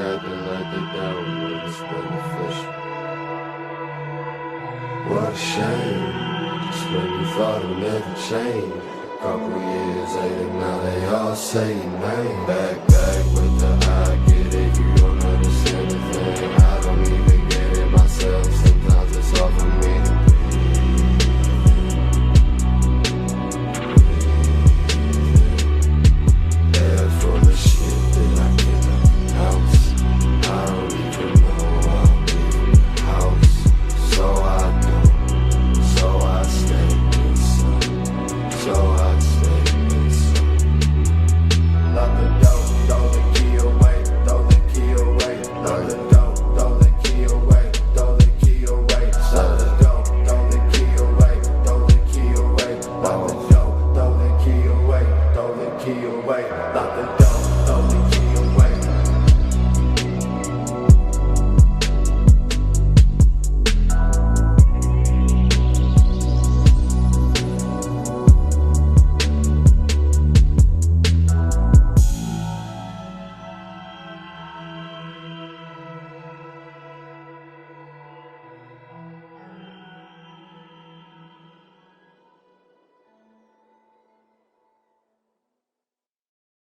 acting like when it's beneficial. What a shame, just when you thought it never a Couple years later, now they all say your name back. here away like the